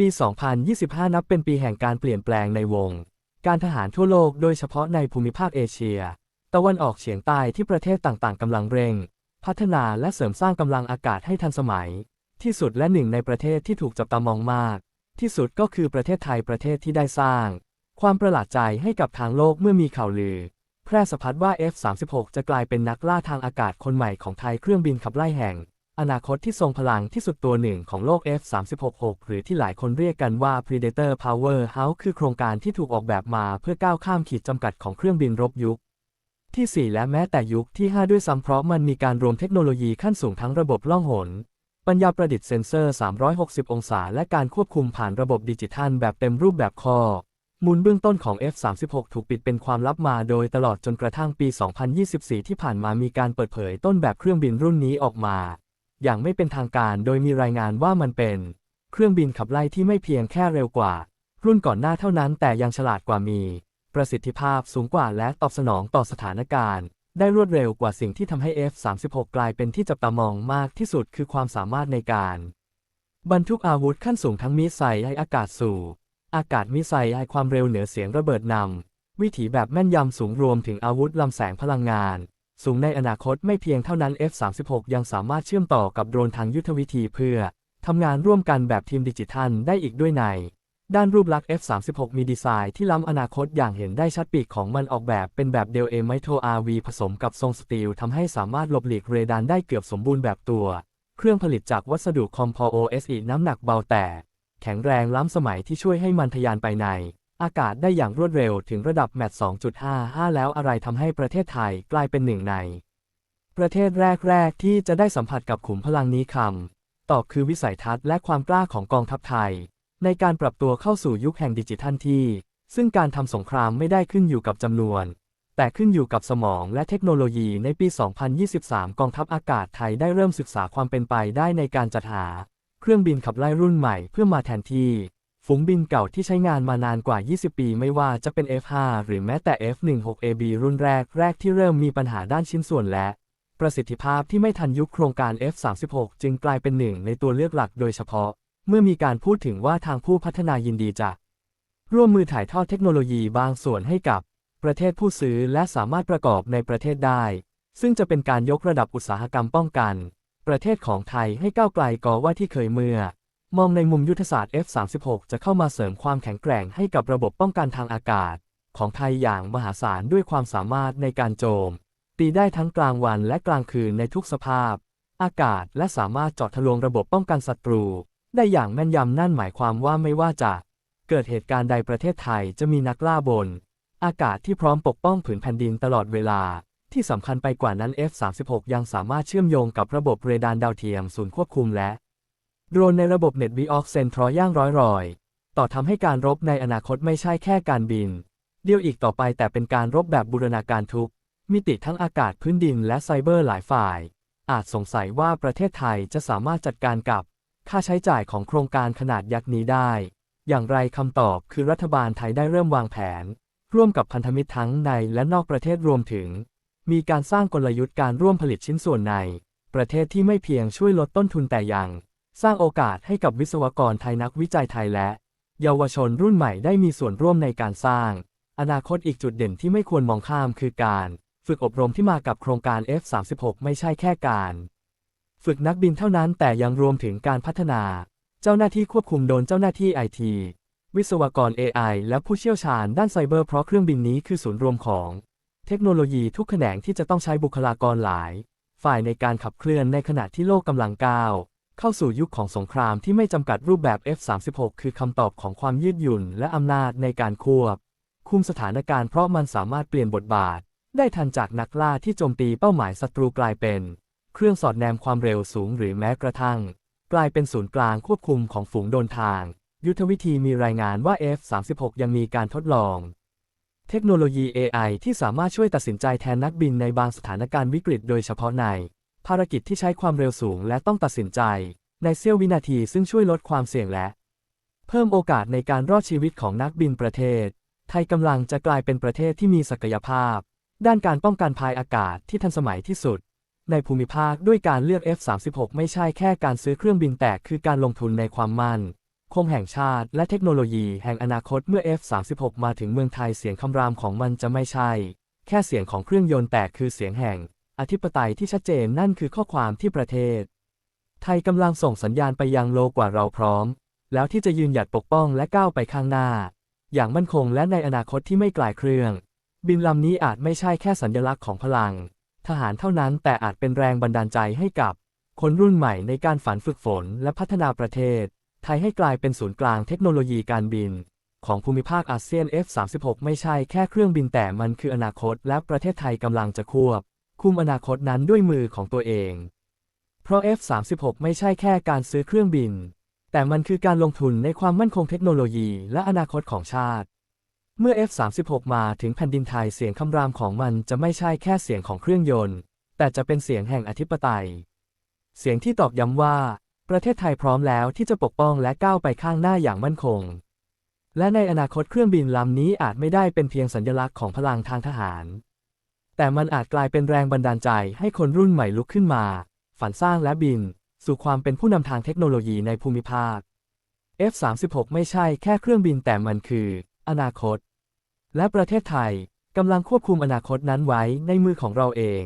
ปี 2025 นับเป็นปีแห่งการเปลี่ยนแปลงในวง การทหารทั่วโลกโดยเฉพาะในภูมิภาคเอเชีย ตะวันออกเฉียงใต้ที่ประเทศต่างๆกำลังเร่ง พัฒนาและเสริมสร้างกำลังอากาศให้ทันสมัย ที่สุดและหนึ่งในประเทศที่ถูกจับตามองมาก ที่สุดก็คือประเทศไทยประเทศที่ได้สร้าง ความประหลาดใจให้กับทางโลกเมื่อมีข่าวลือ แพร่สะพัดว่า F-36 จะกลายเป็นนักล่าทางอากาศคนใหม่ของไทยเครื่องบินขับไล่แห่ง อนาคตที่ทรงพลังที่สุดตัวหนึ่งของโลก F-36 หรือที่หลายคนเรียกกันว่า Predator Powerhouse คือโครงการที่ถูกออกแบบมาเพื่อก้าวข้ามขีดจำกัดของเครื่องบินรบยุค ที่ 4 และแม้แต่ยุคที่ 5 ด้วยซ้ำเพราะมันมีการรวมเทคโนโลยีขั้นสูงทั้งระบบล่องหน ปัญญาประดิษฐ์เซ็นเซอร์ 360 องศา และการควบคุมผ่านระบบดิจิทัลแบบเต็มรูปแบบคอมูลเบื้องต้นของ F36 ถูกปิดเป็นความลับมาโดยตลอดจนกระทั่งปี 2024 ที่ผ่านมามีการเปิดเผยต้นแบบเครื่องบินรุ่นนี้ออกมา อย่างไม่เป็นทางการโดยมีรายงานว่ามันเป็น เครื่องบินขับไล่ที่ไม่เพียงแค่เร็วกว่า รุ่นก่อนหน้าเท่านั้นแต่ยังฉลาดกว่ามี ประสิทธิภาพสูงกว่าและตอบสนองต่อสถานการณ์ ได้รวดเร็วกว่าสิ่งที่ทำให้ F36 กลายเป็นที่จับตามองมากที่สุดคือความสามารถในการ บรรทุกอาวุธขั้นสูงทั้งมิสไซล์ไออากาศสู่อากาศมิสไซล์ไอความเร็วเหนือเสียงระเบิดนำวิถีแบบแม่นยำสูงรวมถึงอาวุธลำแสงพลังงาน สูงในอนาคตไม่เพียงเท่านั้น F36 ยังสามารถเชื่อมต่อกับโดรนทางยุทธวิธีเพื่อทำงานร่วมกันแบบทีมดิจิทัลได้อีกด้วยใน ด้านรูปลักษณ์ F36 มีดีไซน์ที่ล้ำอนาคตอย่างเห็นได้ชัดปีกของมันออกแบบเป็นแบบเดลเอไมโท RV ผสมกับทรงสตีลทำให้สามารถหลบหลีกเรดาร์ได้เกือบสมบูรณ์แบบตัว เครื่องผลิตจากวัสดุคอมโพ OSE น้ำหนักเบาแต่ แข็งแรงล้ำสมัยที่ช่วยให้มันทะยานไปใน อากาศได้อย่างรวดเร็วถึงระดับแมท2.55 แล้วอะไรทำให้ประเทศไทยกลายเป็นหนึ่งใน ประเทศแรก ๆ ที่จะได้สัมผัสกับขุมพลังนี้คำตอบคือวิสัยทัศน์และความกล้าของกองทัพไทย ในการปรับตัวเข้าสู่ยุคแห่งดิจิทัลที่ ซึ่งการทำสงครามไม่ได้ขึ้นอยู่กับจำนวน แต่ขึ้นอยู่กับสมองและเทคโนโลยีในปี 2023 กองทัพอากาศไทยได้เริ่มศึกษาความเป็นไปได้ในการจัดหา เครื่องบินขับไล่รุ่นใหม่เพื่อมาแทนที่ ฝูงบินเก่าที่ใช้งานมานานกว่า 20 ปีไม่ว่าจะเป็น F5 หรือแม้แต่ F16AB รุ่นแรกแรกที่เริ่มมีปัญหาด้านชิ้นส่วนและ ประสิทธิภาพที่ไม่ทันยุคโครงการ F36 จึงกลายเป็นหนึ่งในตัวเลือกหลักโดยเฉพาะ เมื่อมีการพูดถึงว่าทางผู้พัฒนายินดีจะร่วมมือถ่ายทอดเทคโนโลยีบางส่วนให้กับ ประเทศผู้ซื้อและสามารถประกอบในประเทศได้ ซึ่งจะเป็นการยกระดับอุตสาหกรรมป้องกัน ประเทศของไทยให้ก้าวไกลก่อว่าที่เคยเมื่อ มองในมุมยุทธศาสตร์ F36 จะเข้ามาเสริมความแข็งแกร่งให้กับระบบป้องกันทางอากาศ ของไทยอย่างมหาศาลด้วยความสามารถในการโจม ตีได้ทั้งกลางวันและกลางคืนในทุกสภาพ อากาศและสามารถเจาะทะลวงระบบป้องกันศัตรู ได้อย่างแม่นยำนั่นหมายความว่าไม่ว่าจะ เกิดเหตุการณ์ใดประเทศไทยจะมีนักล่าบน อากาศที่พร้อมปกป้องผืนแผ่นดินตลอดเวลาที่สำคัญไปกว่านั้น F36 ยังสามารถเชื่อมโยงกับระบบเรดาร์ดาวเทียมศูนย์ควบคุมและ โดรนในระบบเน็ตวีออกเซนทรอย่างร้อยรอย ต่อทำให้การรบในอนาคตไม่ใช่แค่การบิน เดียวอีกต่อไปแต่เป็นการรบแบบบูรณาการทุก มิติทั้งอากาศพื้นดินและไซเบอร์หลายฝ่าย อาจสงสัยว่าประเทศไทยจะสามารถจัดการกับ ค่าใช้จ่ายของโครงการขนาดยักษ์นี้ได้ อย่างไรคำตอบคือรัฐบาลไทยได้เริ่มวางแผน ร่วมกับพันธมิตรทั้งในและนอกประเทศรวมถึง มีการสร้างกลยุทธ์การร่วมผลิตชิ้นส่วนใน ประเทศที่ไม่เพียงช่วยลดต้นทุนแต่ยัง สร้างโอกาสให้กับวิศวกรไทยนักวิจัยไทยและ เยาวชนรุ่นใหม่ได้มีส่วนร่วมในการสร้าง อนาคตอีกจุดเด่นที่ไม่ควรมองข้ามคือการ ฝึกอบรมที่มากับโครงการ F36 ไม่ใช่แค่การ ฝึกนักบินเท่านั้นแต่ยังรวมถึงการพัฒนา เจ้าหน้าที่ควบคุมโดนเจ้าหน้าที่ไอทีวิศวกร AI และผู้เชี่ยวชาญด้านไซเบอร์เพราะเครื่องบินนี้คือศูนย์รวมของเทคโนโลยีทุกแขนงที่จะต้องใช้บุคลากรหลาย ฝ่ายในการขับเคลื่อนในขณะที่โลกกำลังก้าว เข้าสู่ยุคของสงครามที่ไม่จำกัดรูปแบบ F36 คือคำตอบของความยืดหยุ่นและอำนาจในการควบ คุมสถานการณ์เพราะมันสามารถเปลี่ยนบทบาท ได้ทันจากนักล่าที่โจมตีเป้าหมายศัตรูกลายเป็น เครื่องสอดแนมความเร็วสูงหรือแม้กระทั่ง กลายเป็นศูนย์กลางควบคุมของฝูงโดนทาง ยุทธวิธีมีรายงานว่า F36 ยังมีการทดลอง เทคโนโลยี AI ที่สามารถช่วยตัดสินใจแทนนักบินในบางสถานการณ์วิกฤตโดยเฉพาะใน ภารกิจที่ใช้ความเร็วสูงและต้องตัดสินใจ ในเสี้ยววินาทีซึ่งช่วยลดความเสี่ยงและ เพิ่มโอกาสในการรอดชีวิตของนักบินประเทศ ไทยกำลังจะกลายเป็นประเทศที่มีศักยภาพ ด้านการป้องกันภัยอากาศที่ทันสมัยที่สุด ในภูมิภาคด้วยการเลือก F36 ไม่ใช่แค่การซื้อเครื่องบินแต่คือการลงทุนในความมั่นคมแห่งชาติและเทคโนโลยีแห่งอนาคตเมื่อ F36 มาถึงเมืองไทยเสียงคำรามของมันจะไม่ใช่ แค่เสียงของเครื่องยนต์แต่คือเสียงแห่ง อธิปไตยที่ชัดเจนนั่นคือข้อความที่ประเทศ ไทยกำลังส่งสัญญาณไปยังโลกว่าเราพร้อม แล้วที่จะยืนหยัดปกป้องและก้าวไปข้างหน้า อย่างมั่นคงและในอนาคตที่ไม่กลายเครื่อง บินลำนี้อาจไม่ใช่แค่สัญลักษณ์ของพลัง ทหารเท่านั้นแต่อาจเป็นแรงบันดาลใจให้กับ คนรุ่นใหม่ในการฝันฝึกฝนและพัฒนาประเทศ ไทยให้กลายเป็นศูนย์กลางเทคโนโลยีการบินของภูมิภาคอาเซียน F36 ไม่ใช่แค่เครื่องบินแต่มันคืออนาคต และประเทศไทยกำลังจะควบ คุมอนาคตนั้นด้วยมือของตัวเอง เพราะ F36 ไม่ใช่แค่การซื้อเครื่องบิน แต่มันคือการลงทุนในความมั่นคงเทคโนโลยีและอนาคตของชาติ เมื่อ F36 มาถึงแผ่นดินไทยเสียงคำรามของมันจะไม่ใช่แค่เสียงของเครื่องยนต์ แต่จะเป็นเสียงแห่งอธิปไตย เสียงที่ตอกย้ำว่า ประเทศไทยพร้อมแล้วที่จะปกป้องและก้าวไปข้างหน้าอย่างมั่นคง และในอนาคตเครื่องบินลำนี้อาจไม่ได้เป็นเพียงสัญลักษณ์ของพลังทางทหาร แต่มันอาจกลายเป็นแรงบันดาลใจให้คนรุ่นใหม่ลุกขึ้นมา ฝันสร้างและบิน สู่ความเป็นผู้นำทางเทคโนโลยีในภูมิภาค F36 ไม่ใช่แค่เครื่องบินแต่มันคือ อนาคต และประเทศไทยกำลังควบคุมอนาคตนั้นไว้ในมือของเราเอง